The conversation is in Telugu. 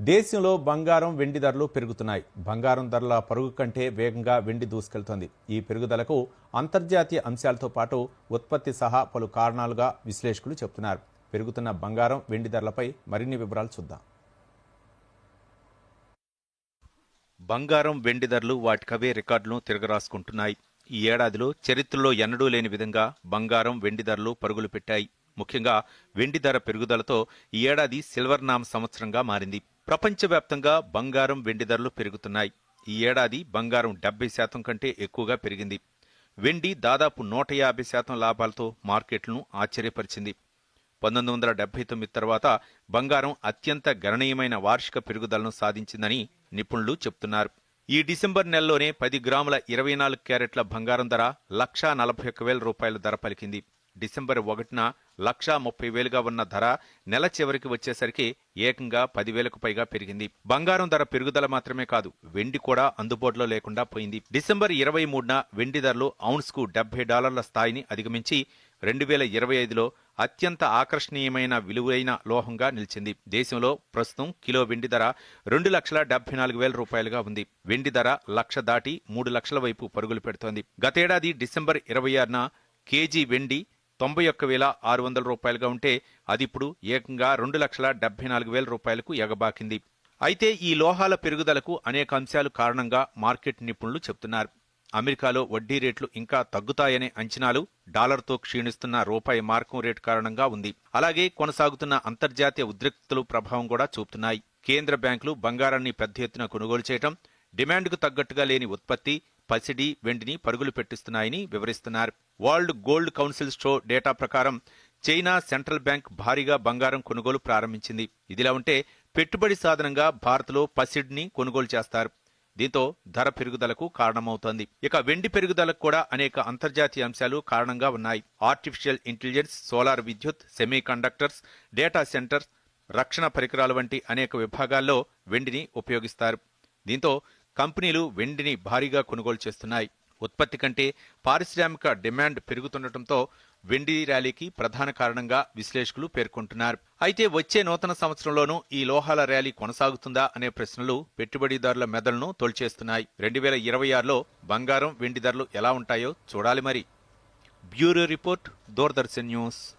దేశంలో బంగారం వెండి ధరలు పెరుగుతున్నాయి. బంగారం ధరల పరుగు కంటే వేగంగా వెండి దూసుకెళ్తోంది. ఈ పెరుగుదలకు అంతర్జాతీయ అంశాలతో పాటు ఉత్పత్తి సహా పలు కారణాలుగా విశ్లేషకులు చెబుతున్నారు. పెరుగుతున్న బంగారం వెండి ధరలపై మరిన్ని వివరాలు చూద్దాం. బంగారం వెండి ధరలు వాటికవే రికార్డులను తిరగరాసుకుంటున్నాయి. ఈ ఏడాదిలో చరిత్రలో ఎన్నడూ లేని విధంగా బంగారం వెండి ధరలు పరుగులు పెట్టాయి. ముఖ్యంగా వెండి ధర పెరుగుదలతో ఈ ఏడాది సిల్వర్ నామ సంవత్సరంగా మారింది. ప్రపంచవ్యాప్తంగా బంగారం వెండి ధరలు పెరుగుతున్నాయి. ఈ ఏడాది బంగారం డెబ్బై శాతం కంటే ఎక్కువగా పెరిగింది. వెండి దాదాపు నూట యాభై శాతం లాభాలతో మార్కెట్లను ఆశ్చర్యపరిచింది. పంతొమ్మిది వందల డెబ్బై తొమ్మిది తర్వాత బంగారం అత్యంత గణనీయమైన వార్షిక పెరుగుదలను సాధించిందని నిపుణులు చెబుతున్నారు. ఈ డిసెంబర్ నెలలోనే పది గ్రాముల ఇరవై నాలుగు క్యారెట్ల బంగారం ధర లక్షా నలభై ఒక్క వేల రూపాయల ధర పలికింది. డిసెంబర్ ఒకటిన లక్షా ముప్పై వేలుగా ఉన్న ధర నెల చివరికి వచ్చేసరికి ఏకంగా పదివేలకు పైగా పెరిగింది. బంగారం ధర పెరుగుదల మాత్రమే కాదు వెండి కూడా అందుబాటులో లేకుండా పోయింది. డిసెంబర్ ఇరవై మూడున వెండి ధరలు ఔన్స్కు డెబ్బై డాలర్ల స్థాయిని అధిగమించి రెండు వేల ఇరవై ఐదులో అత్యంత ఆకర్షణీయమైన విలువైన లోహంగా నిలిచింది. దేశంలో ప్రస్తుతం కిలో వెండి ధర రెండు లక్షల డెబ్బై నాలుగు వేల రూపాయలుగా ఉంది. వెండి ధర లక్ష దాటి మూడు లక్షల వైపు పరుగులు పెడుతోంది. గతేడాది డిసెంబర్ ఇరవై ఆరున కేజీ వెండి తొంభై ఒక్క వేల ఆరు వందల రూపాయలుగా ఉంటే అది ఇప్పుడు ఏకంగా రెండు లక్షల డెబ్బై నాలుగు వేల రూపాయలకు ఎగబాకింది. అయితే ఈ లోహాల పెరుగుదలకు అనేక అంశాలు కారణంగా మార్కెట్ నిపుణులు చెబుతున్నారు అమెరికాలో వడ్డీ రేట్లు ఇంకా తగ్గుతాయనే అంచనాలు డాలర్తో క్షీణిస్తున్న రూపాయి మార్కం రేటు కారణంగా ఉంది. అలాగే కొనసాగుతున్న అంతర్జాతీయ ఉద్రిక్తతలు ప్రభావం కూడా చూపుతున్నాయి. కేంద్ర బ్యాంకులు బంగారాన్ని పెద్ద ఎత్తున కొనుగోలు చేయడం డిమాండ్కు తగ్గట్టుగా లేని ఉత్పత్తి పసిడి వెండిని పరుగులు పెట్టిస్తున్నాయని వివరిస్తున్నారు. World gold council show data ప్రకారం చైనా సెంట్రల్ బ్యాంక్ భారీగా బంగారం కొనుగోలు ప్రారంభించింది. ఇదిలా ఉంటే పెట్టుబడి సాధనంగా భారత్లో పసిడ్ని కొనుగోలు చేస్తారు. దీంతో ధర పెరుగుదలకు కారణమవుతోంది. ఇక వెండి పెరుగుదలకు కూడా అనేక అంతర్జాతీయ అంశాలు కారణంగా ఉన్నాయి. ఆర్టిఫిషియల్ ఇంటెలిజెన్స్ సోలార్ విద్యుత్ సెమీ కండక్టర్స్ డేటా సెంటర్స్ రక్షణ పరికరాలు వంటి అనేక విభాగాల్లో వెండిని ఉపయోగిస్తారు. దీంతో కంపెనీలు వెండిని భారీగా కొనుగోలు చేస్తున్నాయి. ఉత్పత్తి కంటే పారిశ్రామిక డిమాండ్ పెరుగుతుండటంతో వెండి ర్యాలీకి ప్రధాన కారణంగా విశ్లేషకులు పేర్కొంటున్నారు. అయితే వచ్చే నూతన సంవత్సరంలోనూ ఈ లోహాల ర్యాలీ కొనసాగుతుందా అనే ప్రశ్నలు పెట్టుబడిదారుల మెదలను తొలిచేస్తున్నాయి. రెండు వేల ఇరవై ఆరులో బంగారం వెండి ధరలు ఎలా ఉంటాయో చూడాలి మరి. Bureau report Doordarshan news.